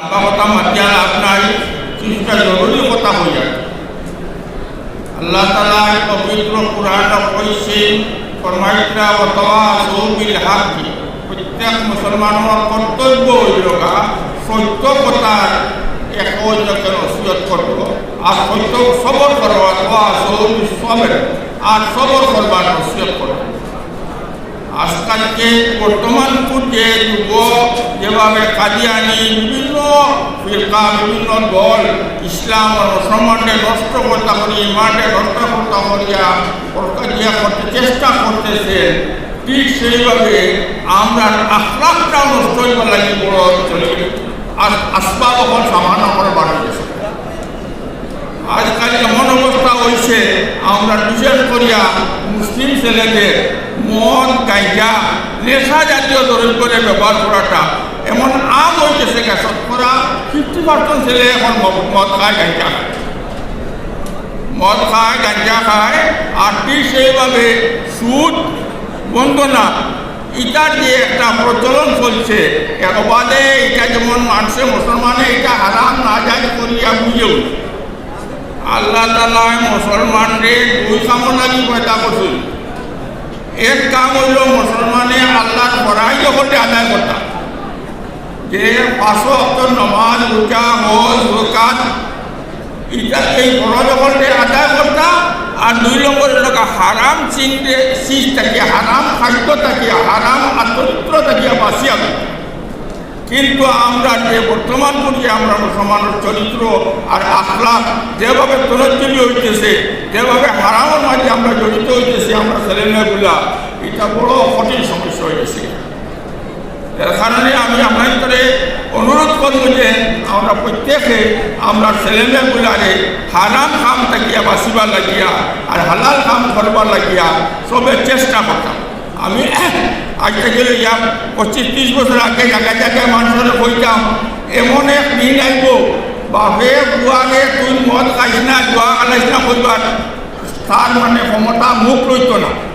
মাতিয়া লাভ নাই কিছুটা জরুরি কথা হয়ে যায় আল্লাহ তালা পবিত্র পুরাণ কইছেন ফরমাইতরা অথবা সৌবিল হাকি প্রত্যেক মুসলমানের কর্তব্য হইল সত্য কথার এক অন্যকে নসিহত করব, আর সত্য সবর করব অথবা সৌবি সবের, আর সবর করবার নসিহত করব। আজকালকে বর্তমান যে যেভাবে কাদিয়ানি বিভিন্ন ফিরকা, বিভিন্ন দল ইসলাম মুসলমানকে নষ্ট করতে করি ইমানকে নষ্ট করতে করিয়া প্রকাশিয়া করতে চেষ্টা করতেছে, ঠিক সেইভাবে আমরা আখলাকটাও নষ্ট হইবার লাগি বড় চলি আসবাব এখন সামান্য করে বাড়িয়েছে আজকাল এমন অবস্থা হয়েছে আমরা বিশেষ করিয়া মুসলিম ছেলেদের মদ গাঁজা নেশা জাতীয় দ্রব্যের ব্যবহার করাটা এমন আম হইতেছে শতকরা ফিফটি পার্সেন্ট ছেলে এখন মদ- খায় গাঁজা খায়। মদ খায় গাঁজা খায়, আর ঠিক সেইভাবে সুদ, বন্দনা, ইটার যে একটা প্রচলন চলছে একবারে এটা যেমন মানুষে মুসলমানে এটা হারাম না যায় করিয়া বুঝেও। আল্লাহ তালা মুসলমানদের দুই কামর লাগি পয়দা করছিল এক কাম হইল মুসলমানে আল্লাহর পড়াই যখন আদায় করতাম যে পাঁচশো অক্ট নমাজ রোজা হজ রোকাত এটা এই যখন আদায় করতাম আর দুই নম্বর লোক হারাম চিনতে শীষ থাকিয়া হারাম খাদ্য থাকিয়া হারাম আত্মচিত্র থাকিয়া বাঁচিয়া কিন্তু আমরা যে বর্তমান করি আমরা মুসলমানের চরিত্র আর আখলাক যেভাবে তরজ্জলি হইতেছে, যেভাবে হারামের মাঝে আমরা জড়িত হইতেছি, আমরা ছেলেমেয়েগুলা, এটা বড় কঠিন সমস্যা হয়েছে কারণে আমি আপনার করে অনুরোধ করব যে আমরা প্রত্যেকে আমরা ছেলেমেয়েগুলারে হারাম কাম থাকিয়া বাঁচিবার লাগিয়া আর হালাল কাম করবার লাগিয়া সবে চেষ্টা করতাম। আমি আজ থেকে ইয়া পঁচিশ ত্রিশ বছর আগে জায়গায় জায়গায় মানুষের কইতাম এমন এক দিন আইব, বাপে বুয়ারে তুই মদ খাইস না, জুয়া খালাইস না কইবার তার মানে ক্ষমতা মুখ লইত না।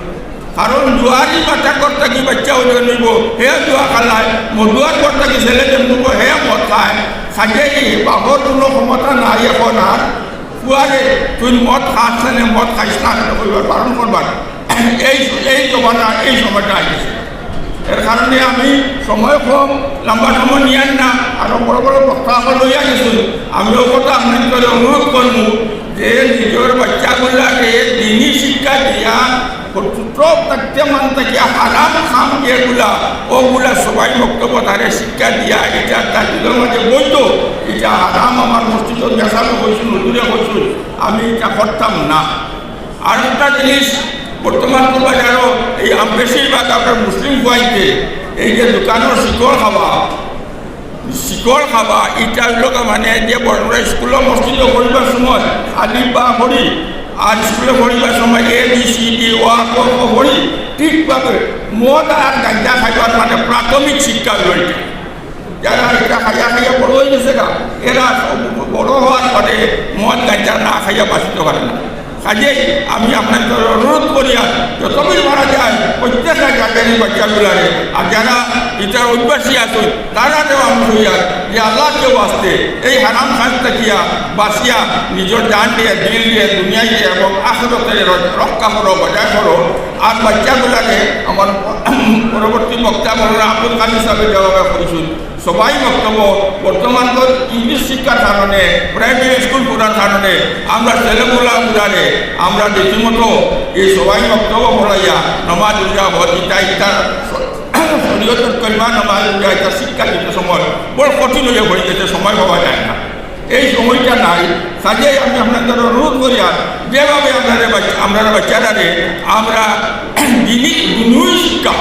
কারণ জুয়ারি বাচ্চা করতে কি বাচ্চা হয়ে নিব হে জুয়া খালায়। মধুয়ার করতে কি ছেলে জন্মব হে মদ খায়। খাইয়ে বাপর কোনো ক্ষমতা নাই এখন আর ফুয়ারে তুই মদ খাস না মদ খাইস না? কইবার বারণ করবার এই এই জমানা, এই সময়টা আসছে এর কারণে আমি সময় কম, লম্বা সময় নিয়ান না আরও বড় বড় বক্তা লইয়া গেছি আমিও কথা আপনাদের অনুরোধ করব যে নিজের বাচ্চাগুলাকে দিনী শিক্ষা দিয়া সবাই বক্তব্য তারে শিক্ষা দিয়া, এটা এটা হয়েছিল আমি এটা করতাম না। আর একটা জিনিস, বর্তমান বাজারও এই বেশিরভাগ আপনার মুসলিম এই যে দোকানের শিকড় খাওয়া শিকড় খাওয়া ইটা লোক মানে যে বড় বড় স্কুলের মসজিদে পড়িবার সময় আলিফ বা আর স্কুলে পড়িবার সময় খ পড়ি ঠিকভাবে মদ আর গাঞ্জা খাইবার মানে প্রাথমিক শিক্ষা রয়েছে যারা এটা খাইয়া খাইয়া বড় হয়ে গেছে গা, এরা বড় হওয়ার পরে মদ গাঞ্জা না খাইয়া বাঁচিতে পারে না। কাজেই আমি আপনাদের অনুরোধ করি আর যতদিন মারা যায় প্রত্যেকটা জায়গায় বাচ্চাগুলারে, আর যারা ইটার অভ্যাসী আছে তারা হইয়া যে আল্লাহকেও আসতে, এই হারাম খাস থাকিয়া বাঁচিয়া নিজের জান দিয়ে, দিল দিয়ে, দুনিয়ায় দিয়ে এবং আখরতে রক্ষা করো বজায় করো, আর বাচ্চাগুলাকে আমার পরবর্তী বক্তা মৌলানা আব্দুল কাদির সাহেবের জবাবে করেছিল সবাই বক্তব্য, বর্তমান ইংলিশ শিক্ষার কারণে, প্রাইমারি স্কুল পড়ার কারণে, আমরা ছেলেগুলা বুঝারে আমরা রীতিমতো এই সবাই বক্তব্য পড়াইয়া, নমাজ উজা ভজিতা ইত্যার শরীয়তের কলমা নমাজ ইত্যার শিক্ষা দিতে সময়। বড় কঠিন হয়ে পড়ে গেছে সময় পাওয়া যায় না। এই সময়টা নাই। কাজে আমি আপনাদের অনুরোধ করি আর যেভাবে আপনাদের আপনারা আমরা বাচ্চারারে আমরা দিনী শিক্ষা।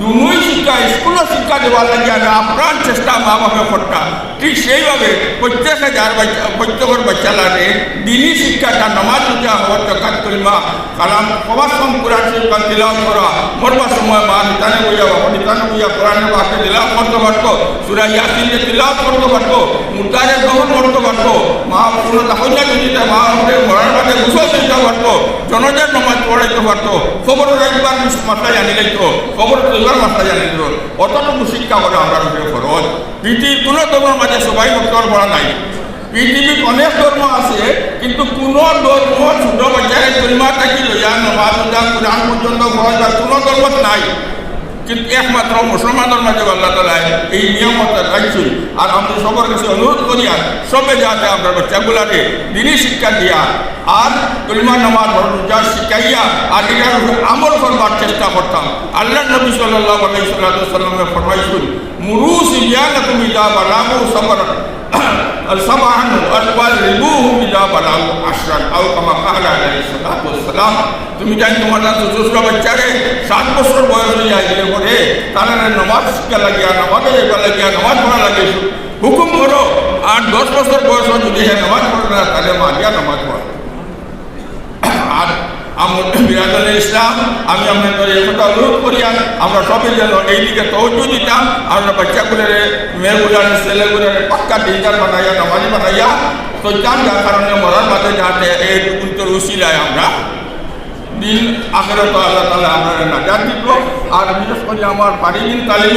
দুনুই শিক্ষা স্কুলের শিক্ষা দেওয়ার লাগে আমি আপ্রাণ চেষ্টা মা বাবা করতাম ঠিক সেইভাবে প্রত্যেকে যার বাচ্চা প্রত্যেকের বাচ্চালারে দিনী শিক্ষাটা নমাজ উঠা হওয়ার কাজ করি মা কারণ সবার সম কোরআন শিক্ষা দিলাম করা মরবার সময় মা নিতানে বইয়া বাবা নিতানে বইয়া কোরআনের বাক্যে দিলাম করতে পারতো সুরা ইয়াসিনে দিলাম করতে পারতো মুদারে গ্রহণ করতে পারতো মা পুরো হইয়া যদি মা আমাদের মরার বাদে গুছল দিতে পারতো জনজার নমাজ পড়াইতে পারতো খবর একবার মাথা জানি অতটুকু শিক্ষা করে আমরা উপরে খরচ পৃথিবীর কোনো ধর্মের মাঝে সবাই উত্তর পড়া নাই। পৃথিবীর অনেক ধর্ম আছে, কিন্তু কোনো ধর্ম ছোট বাচ্চারে পরিমাণ থাকি লইয়া নমাজ কোরআন পর্যন্ত খরচ আর কোনো ধর্ম নাই। কিন্তু একমাত্র মুসলমানের মাঝে আল্লাহ তালা এই নিয়মতা রাখছেন আর আমরা সবার কাছে অনুরোধ করি আর সবে যাতে আমরা বাচ্চাগুলাকে দিনই শিক্ষা দিয়া আর কলিমা নামাজ যা শিখাইয়া আর এটার উপর আমল করবার চেষ্টা করতাম আল্লাহ নবী সাল্লাহ আলাই সাল্লামে ফরমাইছেন মুরু সিবিয়ানা তুমি যা বালাবু সবর السبعا والربوهم إذا بلغوا عشرا أو كما قال عليه الصلاة والسلام তুমি জানি তোমার চতুর্থ বাচ্চারে সাত বছর বয়স হয়ে গেলে পরে তারা নমাজ শিক্ষা লাগিয়া নমাজে যেটা লাগিয়া নমাজ পড়া লাগে হুকুম করো আর দশ বছর বয়স যদি হ্যাঁ নমাজ পড়ে না তাহলে মারিয়া নমাজ পড়া আর আমার বিরাদুল ইসলাম, আমি আপনাদের কথা অনুরোধ করি আর আমরা সবাই যেন এই দিকে তহজ দিতাম। আমরা বাচ্চাগুলোর, মেয়েগুলার, ছেলেগুলোর পাক্কা টিচার বানাইয়া, নামাজি বানাইয়া, তো যার কারণে মরার মাঝে যাতে এই উশিলায় আমরা দিন আখেরত আল্লাহ তালা আমরা নাজার দিব আর বিশেষ করে আমার পারিদিন তালিম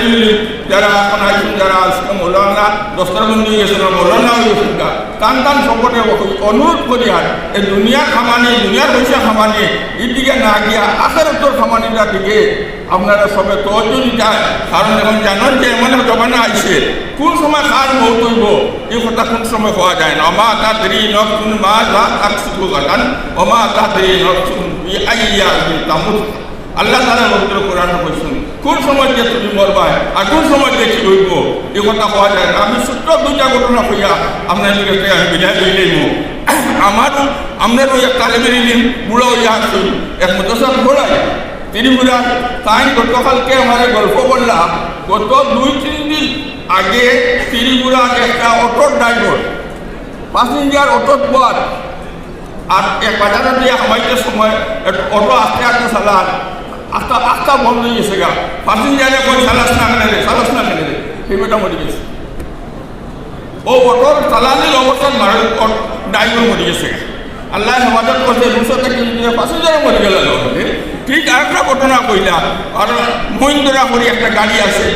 যারা এখন আছেন, যারা আজকে মৌলানা দস্তরবন্দি গেছেন মৌলানা গেছেন টান টান সম্পর্কে অনুরোধ করি আর, এই দুনিয়ার খামানি, দুনিয়ার পয়সা খামানি এর দিকে না গিয়া আখেরতর খামানিটার দিকে আপনারা সবে তর্জনী যায় কারণ এখন জানেন যে এমন জমানা আইছে কোন সময় কার মৌত হইব? এই কথা কোন সময় হওয়া যায় না? অমা তা দেরি নতুন মা লা তাকসিবু গাদান, অমা তা দেরি নতুন বি আইয়া তামুত। আল্লাহ তালা পবিত্র কোরআন বলছেন কোন সময় যে তুমি মরবাই আর কোন সময় যে কি হইব? এই কথা হওয়া যায় না। আমি ছোট্ট দুইটা ঘটনা হইয়া আপনার কাছে আমি বিদায় লইলেই আমারও আপনারও এক তালেবের ইলিম, বুড়ো হইয়া আসুন এক মতসার ঘোড়ায়। ত্রিপুরা তাই গতকালকে আমার গল্প বললাম গত দুই, তিন আগে ত্রিপুরার একটা অটোর ড্রাইভার। প্যাসেঞ্জার অটোর পর আর এক বাজারে দিয়ে হামাইতে সময় একটা অটো আস্তে আস্তে চালান। আস্তা আস্তা বন্ধ হয়ে গেছে গা। প্যাসেঞ্জারে কই চালাস না কেন চালাস না কেন রে মরে গেছে। ও অটোর চালানির অবস্থান মারা ড্রাইভার মরে গেছে গা। আল্লাহ হেফাজত করছে দুশো থেকে প্যাসেঞ্জারও মরে গেল ঠিক আরেকটা ঘটনা কইলা আর মহিন্দ্রা করি একটা গাড়ি আছে।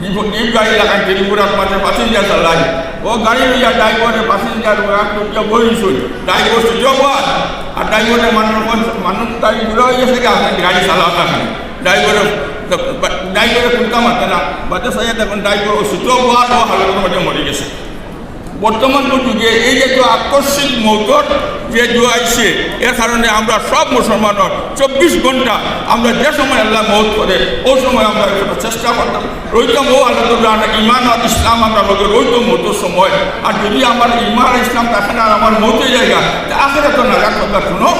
গাড়ি লাগাই ত্রিপুরার মাঝে প্যাসেঞ্জার চালাই ও গাড়ি লইয়া ড্রাইভারের প্যাসেঞ্জার ওরা বইছিল ড্রাইভার সুযোগ আর ড্রাইভারের মানুষ মানুষ গাড়ি ঘুরে হয়ে গেছে গাড়ি চালাও না ড্রাইভারের ড্রাইভারের কুলকা মারতে না বাচ্চা সাইয়া দেখুন ড্রাইভার সুযোগ হওয়ার ও হালতের মধ্যে মরে গেছে বর্তমান যুগে এই যে আকস্মিক মৌকট যে জুয়াইছে, এর কারণে আমরা সব মুসলমান চব্বিশ ঘণ্টা আমরা যে সময় আল্লাহ মৌত করে, ওই সময় আমরা চেষ্টা করতাম। রইতাম, ও আল্লাহ ইমান আর ইসলাম আমরা লোকের রইতাম মৌতের সময়। আর যদি আমার ইমান ইসলাম থাকে আমার মৌতের জায়গা আখেরা তো না রাখবার কোনো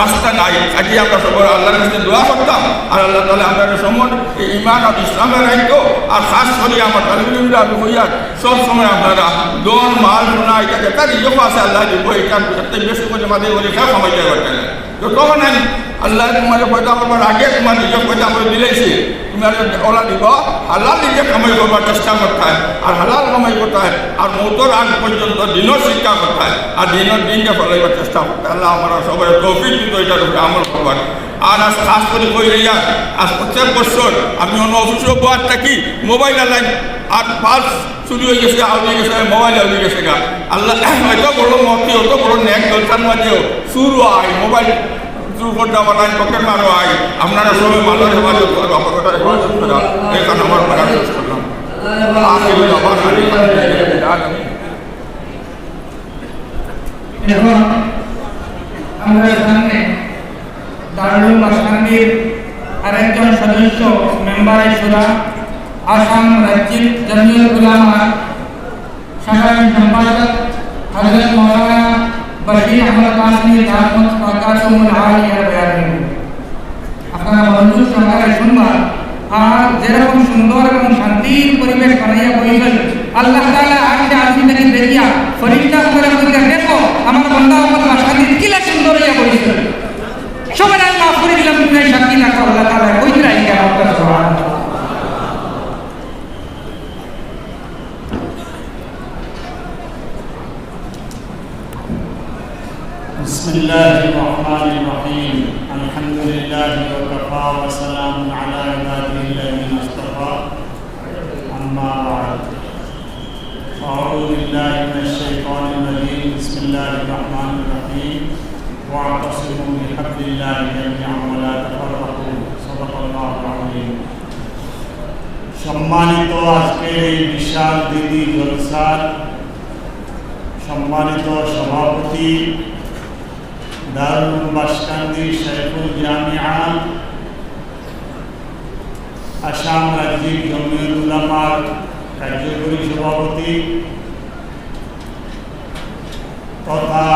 রাস্তা নাই। আজকে আমরা সবাই আল্লাহর কাছে দোয়া করতাম। আর আল্লাহ তালা আমরা সমন ইমান আর ইসলামের রাখত আর খাস করে আমার তালিবিরা আমি হইয়া সব সময় আপনারা দোন মাল সোনা এটা যেটা রিজক আছে, আল্লাহ দিব এটা বেশি করে মাঝে বলে খেয়ে সময় যায় তো তখন আল্লাহ তোমার পয়দা করবার আগে তোমার নিজের পয়দা করে দিলেছি তুমি আর ওলা দিব, হালাল নিজে কামাই করবার চেষ্টা করতে আর হালাল কামাই করতে আর মতর আগ পর্যন্ত দিনও শিক্ষা করতে আর দিনের দিনকে ফলাইবার চেষ্টা করতে আল্লাহ আমরা সবাই তৌফিক দিত উপরে আমল করবার। আর আজ খাস করে কই রইয়া আজ প্রত্যেক বছর আমি অন্য অফিসে বয়ার থাকি মোবাইল আলাই আর পাস চুরি হয়ে গেছে আউলে গেছে, মোবাইল আউলে গেছে গা। আল্লাহ, এত বড় মতি অত বড় ন্যাক দলসার মাঝেও শুরু হয় মোবাইল। দুর্ঘটনা বানাই পকেট মারো আই আপনারা সবাই ভালো হেফাজত করো করা আমার দারুল আসামের আরেকজন সদস্য মেম্বার সুরা আসাম রাজ্যের জমিয়ত উলামা সাধারণ সম্পাদক হজরত মৌলানা বশির আহমদ কাসমি দামত ফাকাতুল আলিয়া বয়ান আপনারা মনোযোগ সহকারে শুনবার আর যেরকম সুন্দর এবং শান্তির পরিবেশ বানাইয়া বইবেন আল্লাহ তাআলা আজকে আসি থেকে দেখিয়া ফরিস্তা করে বলতে, দেখো, আমার বন্ধা আমার শান্তি কিলা সুন্দর হইয়া বইছেন সবাই আল্লাহ করে দিলাম তুমি শান্তি রাখো, আল্লাহ তাআলা কইতে রাখি কেন আপনার بسم الله الرحمن الرحيم الحمد لله وكفى وسلام على عباده الذين اصطفى أما بعد أعوذ بالله من الشيطان الرجيم بسم الله الرحمن الرحيم واعتصموا بحبل الله جميعا ولا تفرقوا صدق الله العظيم সম্মানিত আজকের এই বিশাল দিদি জলসার সম্মানিত সভাপতি দারুল বাসকান্দি শেখুল জামিয়া আসাম রাজ্যিক জমিয়ত উলামার কার্যকরী সভাপতি তথা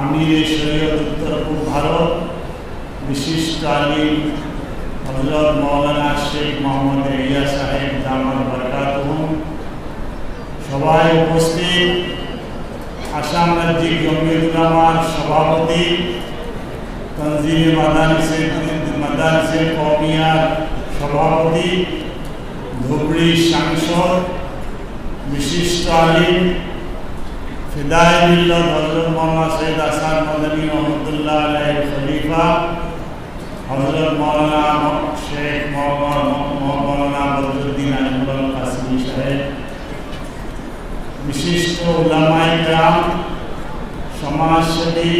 আমির শরীয়ত উত্তর পূর্ব ভারত বিশিষ্ট আলিম হজরত মৌলানা শেখ মোহাম্মদ ইয়া সাহেব দামাল বরকাতুহুম সবাই উপস্থিত। আসাম রাজ্যিক জমিয়ত উলামার সভাপতি তনজিমে মাদানিসে মাদানিসে কমিয়ার সভাপতি, ধুবড়ি সাংসদ, বিশিষ্ট আলিম, ফিদায় মিল্লত হজরত মোহাম্মদ সৈয়দ আসাদ মদনী রহমতুল্লাহ আলাইহি খলিফা, হজরত মৌলানা শেখ মৌলানা বদরুদ্দিন আলিমুল কাসিমি সাহেব, বিশিষ্ট উলামাই গ্রাম সমাজসেবী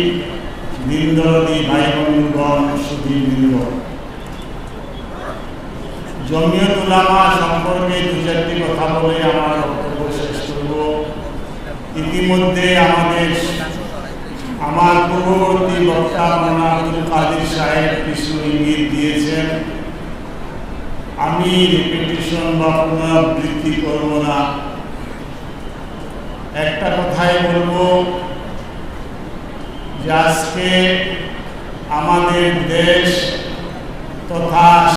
দিনদরদি ভাই বন্ধুগণ সুধীবৃন্দ। জমিয়ত উলামা সম্পর্কে দু চারটি কথা বলে আমার বক্তব্য শেষ করব। ইতিমধ্যে আমাদের আমার পূর্ববর্তী বক্তা মৌলানা আব্দুল কাদের সাহেব কিছু ইঙ্গিত দিয়েছেন। আমি রিপিটিশন বা পুনরাবৃত্তি করব না। একটা কথাই বলব যে আজকে আমাদের দেশ তথা